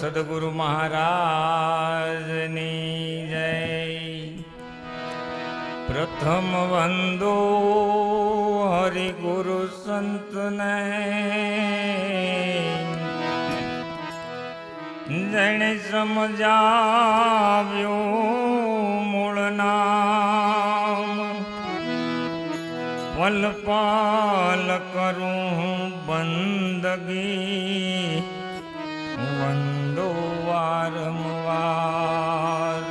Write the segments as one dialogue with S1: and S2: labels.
S1: સદગુરુ મહારાજની જય. પ્રથમ વંદો હરિગુરુ સંતને. જેણે સમજાવ્યું મૂળ નામ પલપાલ પલ કરું બંદગી. વારંવાર.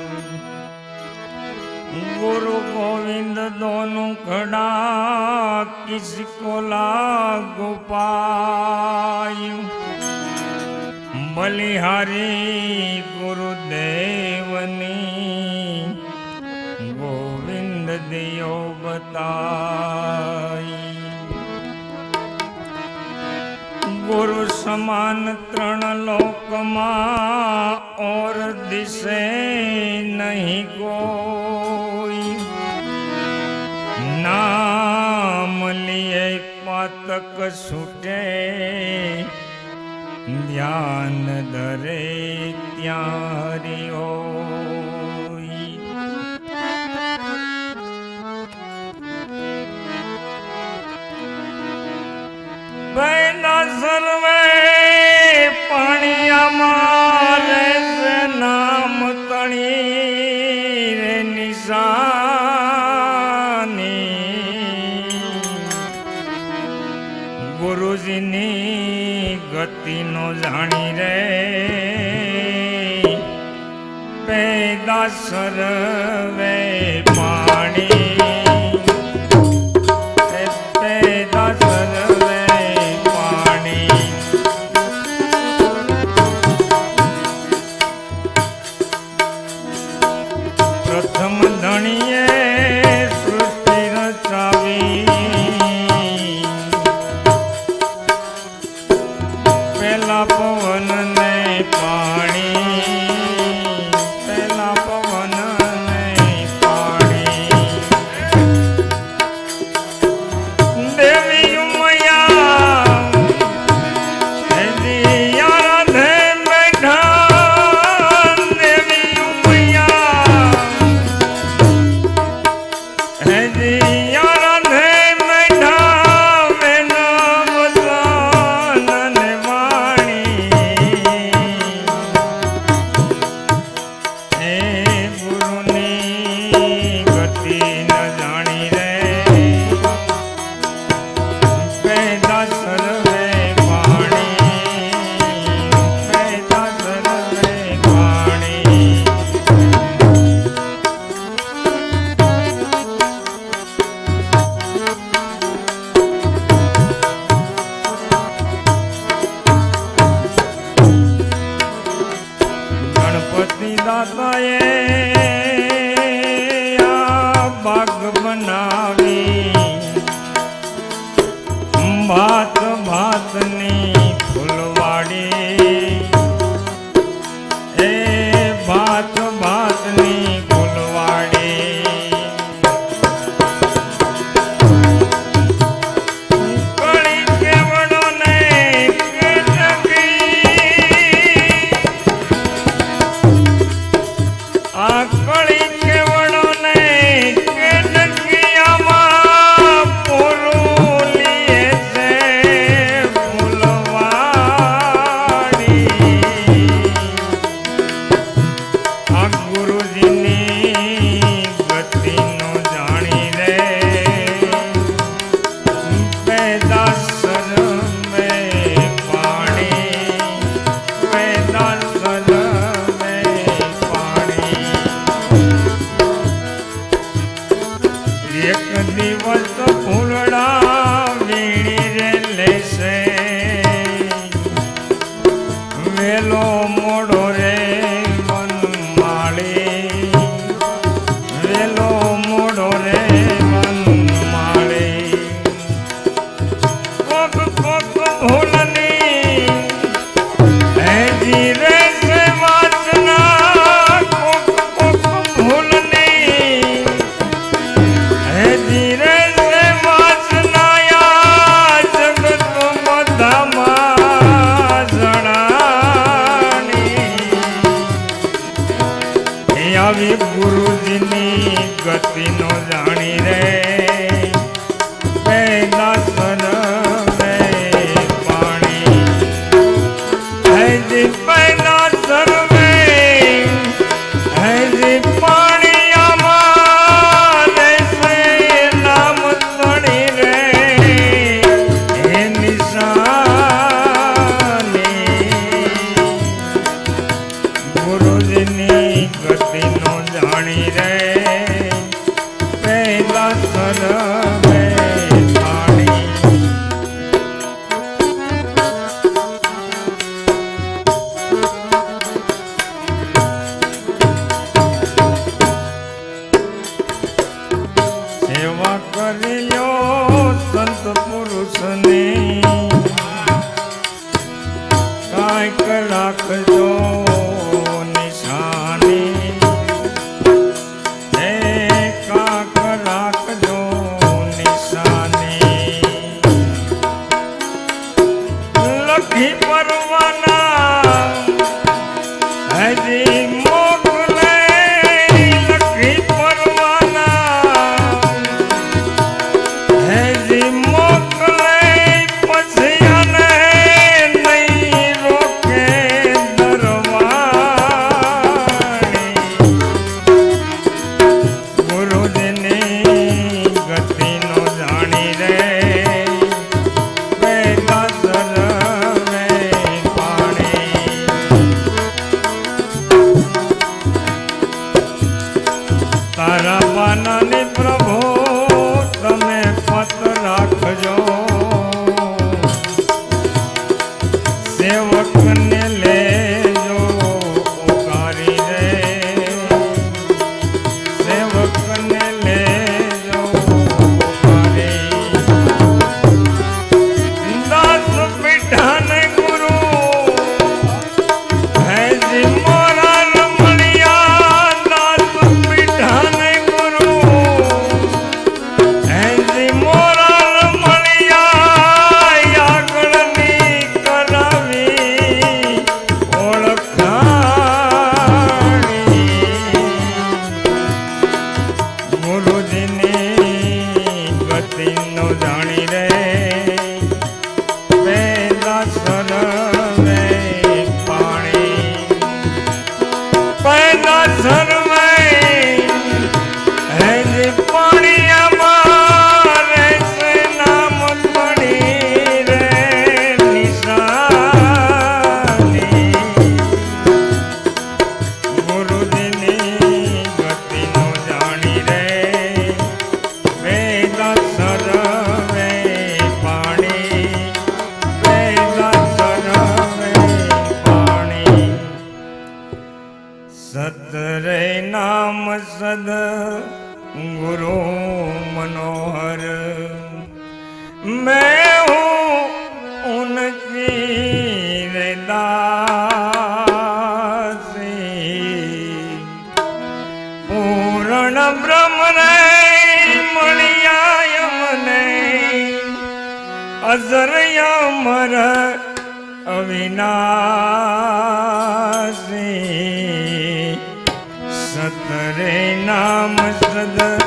S1: ગુરુ ગોવિંદ દોનું ખડા કિસકો લાગુ પાયું. બલિહારી ગુરુદેવની ગોવિંદ દિયો બતાઈ. ગુરુ સમાન ત્રણ લોકમાં ઓર દિશે નહીં કોઈ. નામ લીએ પાતક છૂટે, ધ્યાન દરે ત્યાં હરિ પાણીયામાં નામ તણી રે નિશાની. ગુરુજીની ગતિનો જાણી રે. પેદા સર્વે 你呀 ગણપતિ દાતાએ બાગ સંત પુરુષને કાંઈક રાખજો. one. અમને મળ્યા અમને અજરયા મર અવિનાશી. સતરે નામ સદા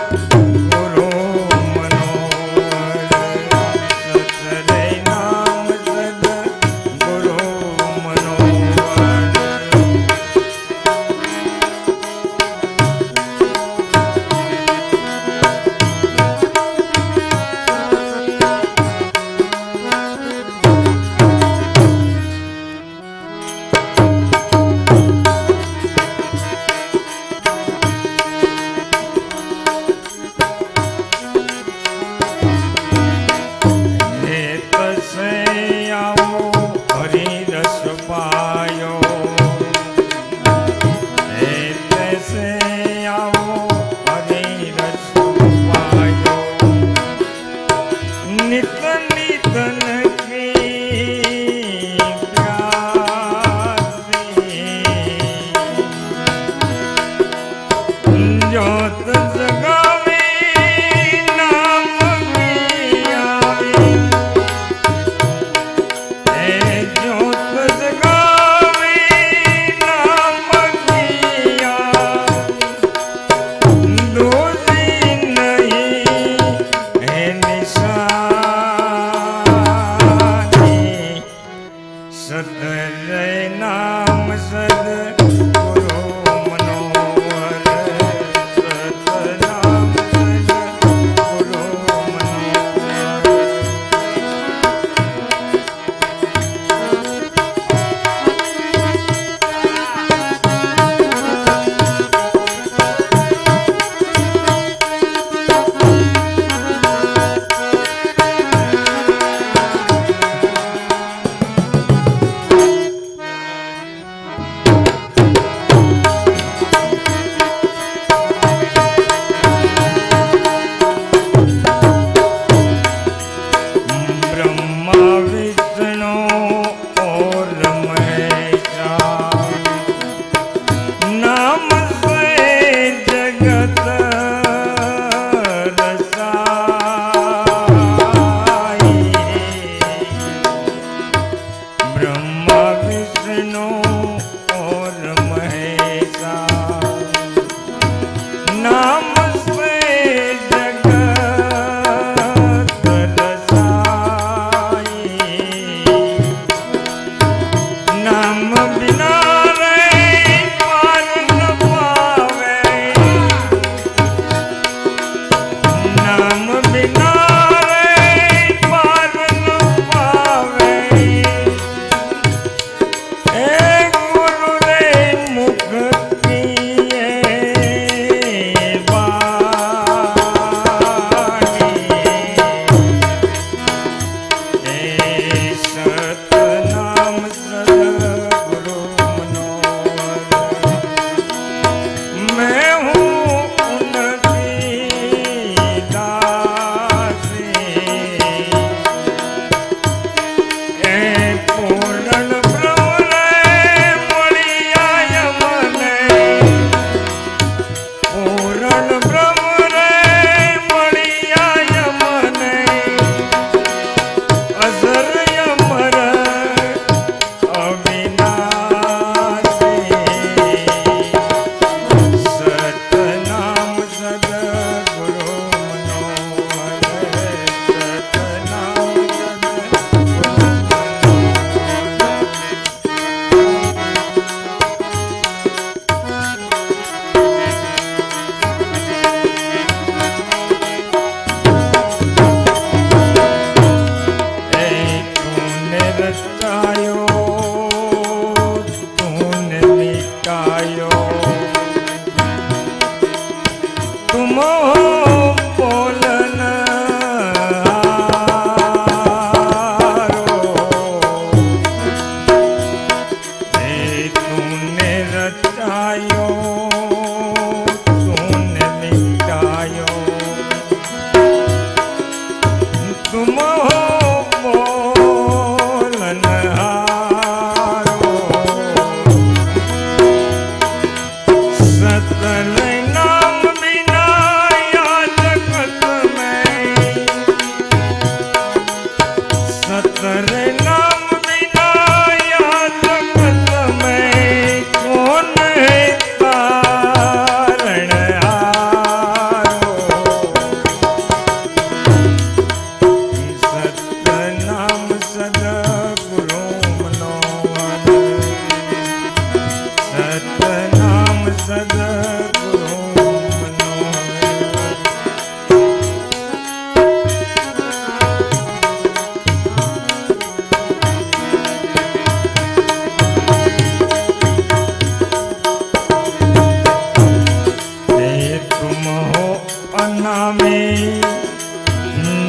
S1: Oh.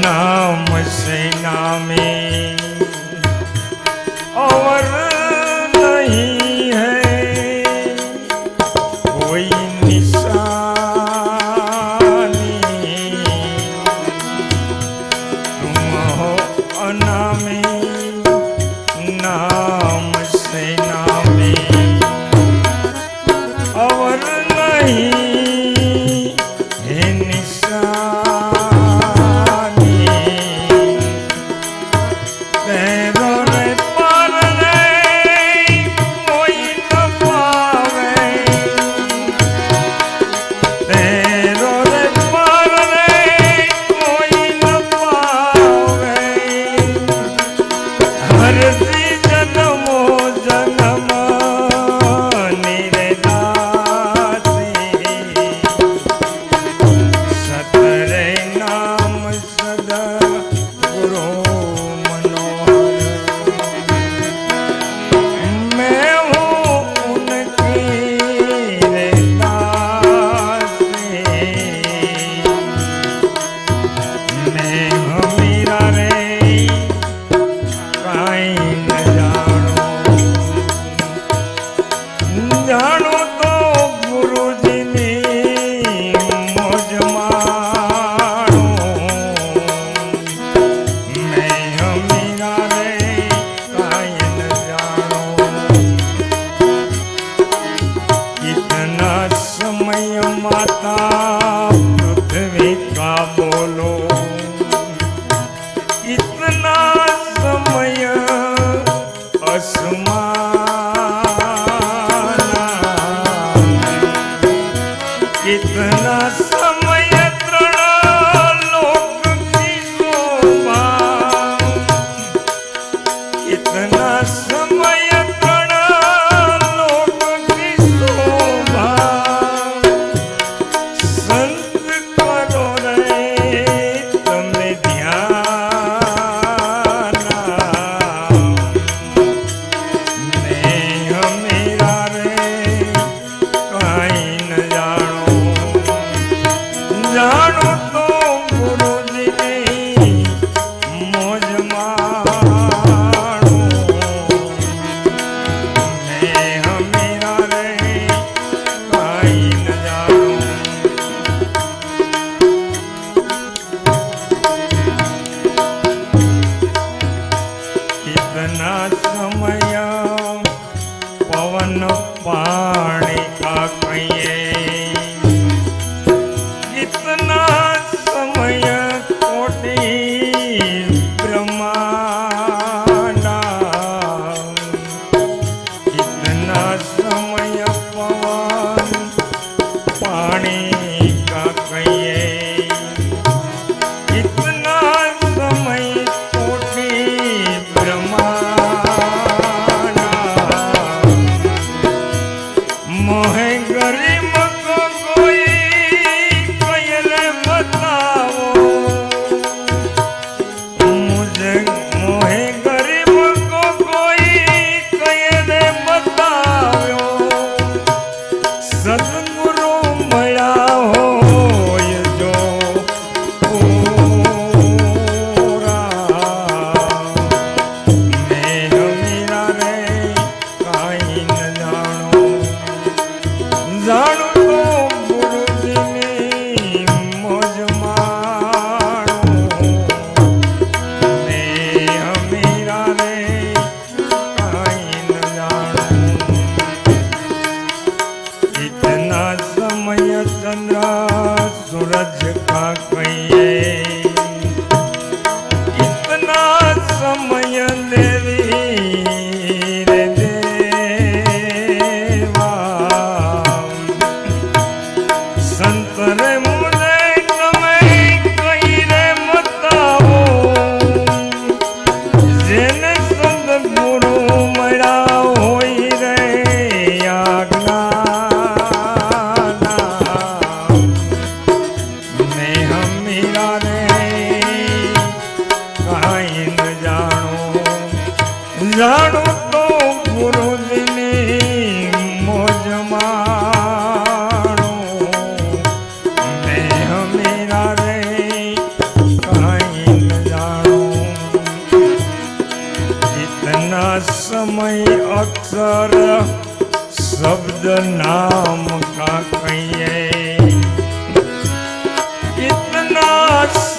S1: રામ સે નામે કાંઈ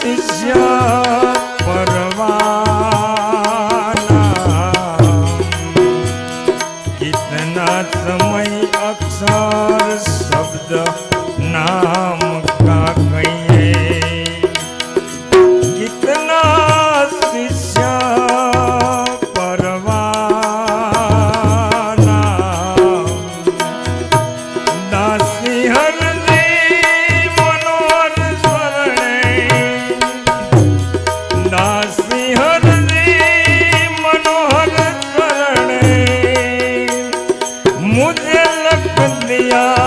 S1: is yours. বলিয়া